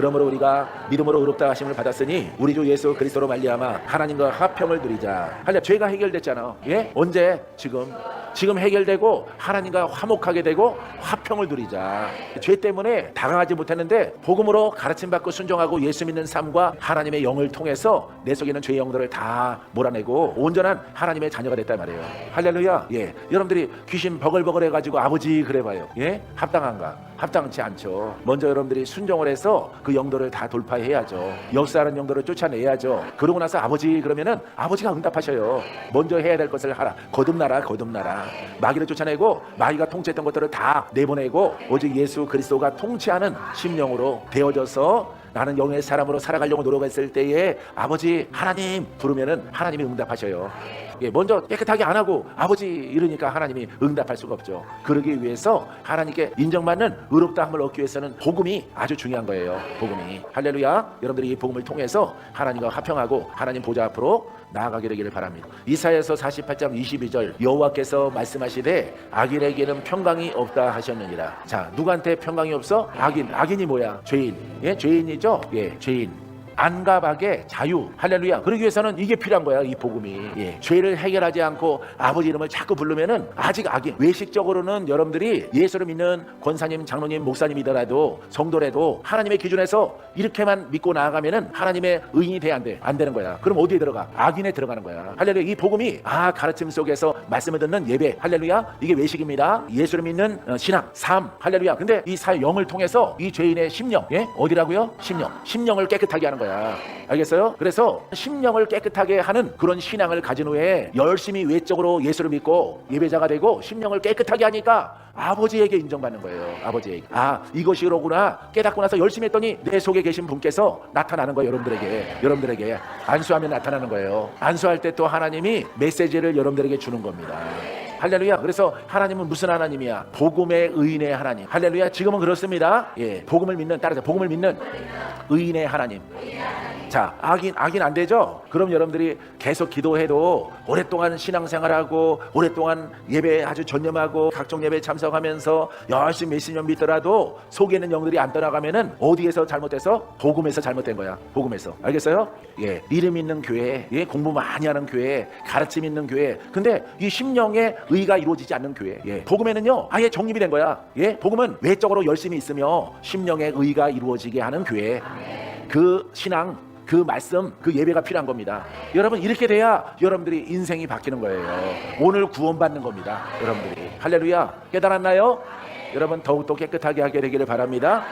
그러므로 우리가 믿음으로 의롭다 하심을 받았으니 우리 주 예수 그리스도로 말미암아 하나님과 화평을 누리자. 할래 죄가 해결됐잖아. 예? 언제? 지금. 지금 해결되고 하나님과 화목하게 되고 화평을 누리자. 죄 때문에 당황하지 못했는데 복음으로 가르침 받고 순종하고 예수 믿는 삶과 하나님의 영을 통해서 내 속에 있는 죄의 영들을 다 몰아내고 온전한 하나님의 자녀가 됐단 말이에요. 할렐루야. 예. 여러분들이 귀신 버글버글 해 가지고 아버지 그래 봐요. 예? 합당한가? 합당치 않죠. 먼저 여러분들이 순종을 해서 그 영도를 다 돌파해야죠. 역사하는 영도를 쫓아내야죠. 그러고 나서 아버지 그러면은 아버지가 응답하셔요. 먼저 해야 될 것을 하라. 거듭나라, 거듭나라. 마귀를 쫓아내고 마귀가 통치했던 것들을 다 내보내고 오직 예수 그리스도가 통치하는 심령으로 되어져서 나는 영의 사람으로 살아가려고 노력했을 때에 아버지 하나님 부르면은 하나님이 응답하셔요. 예, 먼저 깨끗하게 안 하고 아버지 이러니까 하나님이 응답할 수가 없죠. 그러기 위해서 하나님께 인정받는 의롭다함을 얻기 위해서는 복음이 아주 중요한 거예요. 복음이 할렐루야. 여러분들이 이 복음을 통해서 하나님과 화평하고 하나님 보좌 앞으로 나아가게 되기를 바랍니다. 이사야서 48장 22절 여호와께서 말씀하시되 악인에게는 평강이 없다 하셨느니라. 자, 누구한테 평강이 없어? 악인. 악인이 뭐야? 죄인. 예, 죄인이 죠. 예, 죄인. 안갑하게 자유 할렐루야. 그러기 위해서는 이게 필요한 거야 이 복음이. 예. 죄를 해결하지 않고 아버지 이름을 자꾸 부르면은 아직 악인. 외식적으로는 여러분들이 예수를 믿는 권사님 장로님 목사님이더라도 성도라도 하나님의 기준에서 이렇게만 믿고 나아가면은 하나님의 의인이 돼야 안돼 안 되는 거야. 그럼 어디에 들어가? 악인에 들어가는 거야. 할렐루야 이 복음이 아 가르침 속에서 말씀을 듣는 예배. 할렐루야 이게 외식입니다. 예수를 믿는 어, 신앙 삶. 할렐루야. 근데 이 사 영을 통해서 이 죄인의 심령 예? 어디라고요? 심령. 심령을 깨끗하게 하는 거야 알겠어요? 그래서 심령을 깨끗하게 하는 그런 신앙을 가진 후에 열심히 외적으로 예수를 믿고 예배자가 되고 심령을 깨끗하게 하니까 아버지에게 인정받는 거예요 아버지에게. 아 이것이로구나. 깨닫고 나서 열심히 했더니 내 속에 계신 분께서 나타나는 거예요 여러분들에게. 여러분들에게. 안수하면 나타나는 거예요. 안수할 때 또 하나님이 메시지를 여러분들에게 주는 겁니다 할렐루야. 그래서 하나님은 무슨 하나님이야? 복음의 의인의 하나님. 할렐루야. 지금은 그렇습니다. 예. 복음을 믿는 따라서 복음을 믿는 의인의 하나님. 자, 악인 악인 안 되죠? 그럼 여러분들이 계속 기도해도 오랫동안 신앙생활하고 오랫동안 예배 아주 전념하고 각종 예배 참석하면서 열심히 몇십 년 믿더라도 속에 있는 영들이 안 떠나가면은 어디에서 잘못돼서 복음에서 잘못된 거야. 복음에서. 알겠어요? 예. 이름 있는 교회, 예, 공부 많이 하는 교회, 가르침 있는 교회. 근데 이 심령의 의가 이루어지지 않는 교회. 예. 복음에는요. 아예 정립이 된 거야. 예. 복음은 외적으로 열심히 있으며 심령의 의가 이루어지게 하는 교회. 그 신앙 그 말씀, 그 예배가 필요한 겁니다. 여러분 이렇게 돼야 여러분들이 인생이 바뀌는 거예요. 오늘 구원받는 겁니다. 여러분들이 할렐루야 깨달았나요? 여러분 더욱더 깨끗하게 하게 되기를 바랍니다.